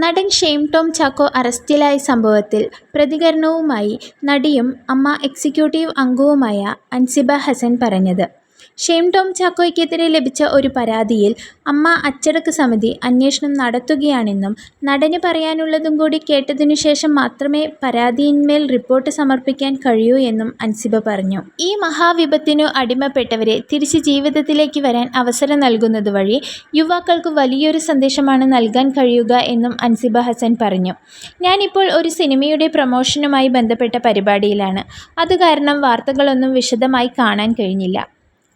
നടൻ Shane Tom Chacko അറസ്റ്റിലായ സംഭവത്തിൽ പ്രതികരണവുമായി നടിയും അമ്മ എക്സിക്യൂട്ടീവ് അംഗവുമായ അൻസിബ ഹസൻ പറഞ്ഞത്. ഷെയ്ൻ ടോം ചാക്കോയ്ക്കെതിരെ ലഭിച്ച ഒരു പരാതിയിൽ അമ്മ അച്ചടക്ക സമിതി അന്വേഷണം നടത്തുകയാണെന്നും നടന് പറയാനുള്ളതും കൂടി കേട്ടതിനു ശേഷം മാത്രമേ പരാതിയിന്മേൽ റിപ്പോർട്ട് സമർപ്പിക്കാൻ കഴിയൂ എന്നും അൻസിബ പറഞ്ഞു. ഈ മഹാവിപത്തിനു അടിമപ്പെട്ടവരെ തിരിച്ച് ജീവിതത്തിലേക്ക് വരാൻ അവസരം നൽകുന്നത് വഴി യുവാക്കൾക്ക് വലിയൊരു സന്ദേശമാണ് നൽകാൻ കഴിയുക എന്നും അൻസിബ ഹസൻ പറഞ്ഞു. "ഞാനിപ്പോൾ ഒരു സിനിമയുടെ പ്രമോഷനുമായി ബന്ധപ്പെട്ട പരിപാടിയിലാണ്. അത് കാരണം വാർത്തകളൊന്നും വിശദമായി കാണാൻ കഴിഞ്ഞില്ല.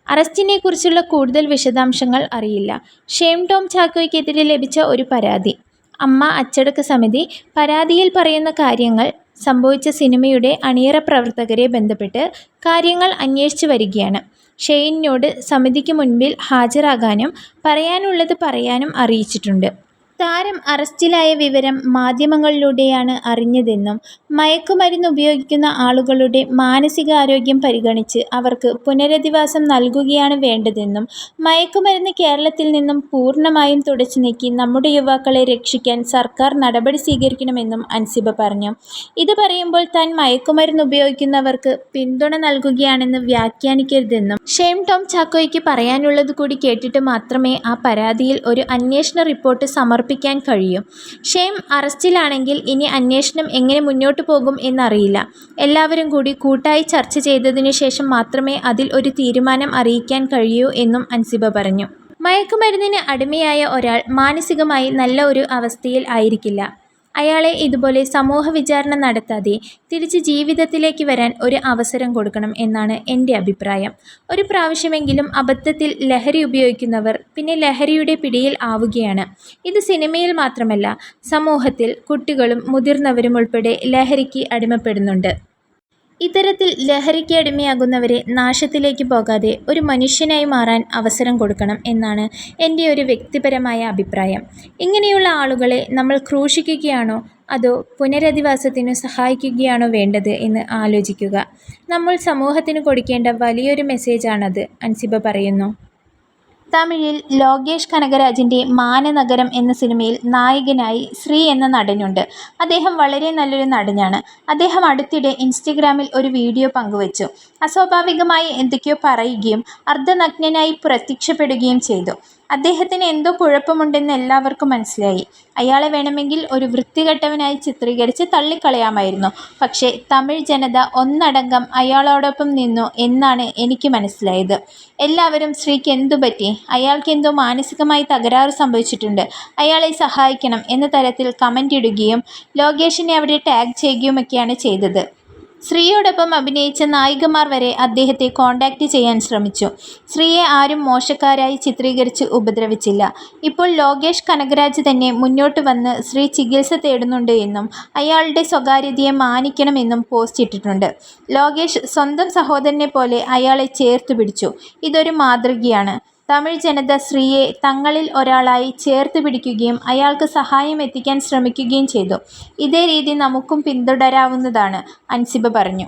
അറസ്റ്റിനെക്കുറിച്ചുള്ള കൂടുതൽ വിശദാംശങ്ങൾ അറിയില്ല. ഷേം ടോം ചാക്കോയ്ക്കെതിരെ ലഭിച്ച ഒരു പരാതി. അമ്മ അച്ചടക്ക സമിതി പരാതിയിൽ പറയുന്ന കാര്യങ്ങൾ സംഭവിച്ച സിനിമയുടെ അണിയറ പ്രവർത്തകരെ ബന്ധപ്പെട്ട് കാര്യങ്ങൾ അന്വേഷിച്ചു വരികയാണ്. ഷെയ്നിനോട് സമിതിക്ക് മുൻപിൽ ഹാജരാകാനും പറയാനുള്ളത് പറയാനും അറിയിച്ചിട്ടുണ്ട്. താരം അറസ്റ്റിലായ വിവരം മാധ്യമങ്ങളിലൂടെയാണ് അറിഞ്ഞതെന്നും മയക്കുമരുന്ന് ഉപയോഗിക്കുന്ന ആളുകളുടെ മാനസികാരോഗ്യം പരിഗണിച്ച് അവർക്ക് പുനരധിവാസം നൽകുകയാണ് വേണ്ടതെന്നും മയക്കുമരുന്ന് കേരളത്തിൽ നിന്നും പൂർണമായും തുടച്ചുനീക്കി നമ്മുടെ യുവാക്കളെ രക്ഷിക്കാൻ സർക്കാർ നടപടി സ്വീകരിക്കണമെന്നും അൻസിബ പറഞ്ഞു. ഇത് പറയുമ്പോൾ താൻ മയക്കുമരുന്ന് ഉപയോഗിക്കുന്നവർക്ക് പിന്തുണ നൽകുകയാണെന്ന് വ്യാഖ്യാനിക്കരുതെന്നും ഷെയിം ടോം ചാക്കോയ്ക്ക് പറയാനുള്ളത് കൂടി കേട്ടിട്ട് മാത്രമേ ആ പരാതിയിൽ ഒരു അന്വേഷണ റിപ്പോർട്ട് സമർപ്പിക്കാൻ കഴിയും ഷെയിം അറസ്റ്റിലാണെങ്കിൽ ഇനി അന്വേഷണം എങ്ങനെ മുന്നോട്ട് പോകും എന്നറിയില്ല. എല്ലാവരും കൂടി കൂട്ടായി ചർച്ച ചെയ്തതിനു ശേഷം മാത്രമേ അതിൽ ഒരു തീരുമാനം അറിയിക്കാൻ കഴിയൂ എന്നും അൻസിബ പറഞ്ഞു. മയക്കുമരുന്നിന് അടിമയായ ഒരാൾ മാനസികമായി നല്ല ഒരു അവസ്ഥയിൽ ആയിരിക്കില്ല. അയാളെ ഇതുപോലെ സമൂഹ വിചാരണ നടത്താതെ തിരിച്ച് ജീവിതത്തിലേക്ക് വരാൻ ഒരു അവസരം കൊടുക്കണം എന്നാണ് എന്റെ അഭിപ്രായം. ഒരു പ്രാവശ്യമെങ്കിലും അബദ്ധത്തിൽ ലഹരി ഉപയോഗിക്കുന്നവർ പിന്നെ ലഹരിയുടെ പിടിയിൽ ആവുകയാണ്. ഇത് സിനിമയിൽ മാത്രമല്ല സമൂഹത്തിൽ കുട്ടികളും മുതിർന്നവരും ഉൾപ്പെടെ ലഹരിക്ക് അടിമപ്പെടുന്നുണ്ട്. ഇത്തരത്തിൽ ലഹരിക്ക് അടിമയാകുന്നവരെ നാശത്തിലേക്ക് പോകാതെ ഒരു മനുഷ്യനായി മാറാൻ അവസരം കൊടുക്കണം എന്നാണ് എന്റെ ഒരു വ്യക്തിപരമായ അഭിപ്രായം. ഇങ്ങനെയുള്ള ആളുകളെ നമ്മൾ ക്രൂശിക്കുകയാണോ അതോ പുനരധിവാസത്തിനു സഹായിക്കുകയാണോ വേണ്ടത് എന്ന് ആലോചിക്കുക. നമ്മൾ സമൂഹത്തിന് കൊടുക്കേണ്ട വലിയൊരു മെസ്സേജാണത് അൻസിബ പറയുന്നു. തമിഴിൽ ലോകേഷ് കനകരാജിന്റെ മാനനഗരം എന്ന സിനിമയിൽ നായകനായി ശ്രീ എന്ന നടനുണ്ട്. അദ്ദേഹം വളരെ നല്ലൊരു നടനാണ്. അദ്ദേഹം അടുത്തിടെ ഇൻസ്റ്റഗ്രാമിൽ ഒരു വീഡിയോ പങ്കുവച്ചു. അസ്വാഭാവികമായി എന്തൊക്കെയോ പറയുകയും അർദ്ധനഗ്നനായി പ്രത്യക്ഷപ്പെടുകയും ചെയ്തു. അദ്ദേഹത്തിന് എന്തോ കുഴപ്പമുണ്ടെന്ന് എല്ലാവർക്കും മനസ്സിലായി. അയാളെ വേണമെങ്കിൽ ഒരു വൃത്തികെട്ടവനായി ചിത്രീകരിച്ച് തള്ളിക്കളയാമായിരുന്നു. പക്ഷേ തമിഴ് ജനത ഒന്നടങ്കം അയാളോടൊപ്പം നിന്നു എന്നാണ് എനിക്ക് മനസ്സിലായത്. എല്ലാവരും "ശ്രീക്ക് എന്തുപറ്റി? അയാൾക്ക് എന്തോ മാനസികമായി തകരാറ് സംഭവിച്ചിട്ടുണ്ട്. അയാളെ സഹായിക്കണം' എന്ന തരത്തിൽ കമന്റ് ഇടുകയും ലോകേഷിനെ അവിടെ ടാഗ് ചെയ്യുകയുമൊക്കെയാണ് ചെയ്തത്. ശ്രീയോടൊപ്പം അഭിനയിച്ച നായികമാർ വരെ അദ്ദേഹത്തെ കോണ്ടാക്ട് ചെയ്യാൻ ശ്രമിച്ചു. ശ്രീയെ ആരും മോശക്കാരായി ചിത്രീകരിച്ച് ഉപദ്രവിച്ചില്ല. ഇപ്പോൾ ലോകേഷ് കനകരാജ് തന്നെ മുന്നോട്ട് വന്ന് ശ്രീ ചികിത്സ തേടുന്നുണ്ട് എന്നും അയാളുടെ സ്വകാര്യതയെ മാനിക്കണമെന്നും പോസ്റ്റ് ഇട്ടിട്ടുണ്ട്. ലോകേഷ് സ്വന്തം സഹോദരനെ പോലെ അയാളെ ചേർത്ത് പിടിച്ചു ഇതൊരു മാതൃകയാണ്. തമിഴ് ജനത ശ്രീയെ തങ്ങളിൽ ഒരാളായി ചേർത്ത് പിടിക്കുകയും അയാൾക്ക് സഹായം എത്തിക്കാൻ ശ്രമിക്കുകയും ചെയ്തു. ഇതേ രീതി നമുക്കും പിന്തുടരാവുന്നതാണ്. അൻസിബ പറഞ്ഞു.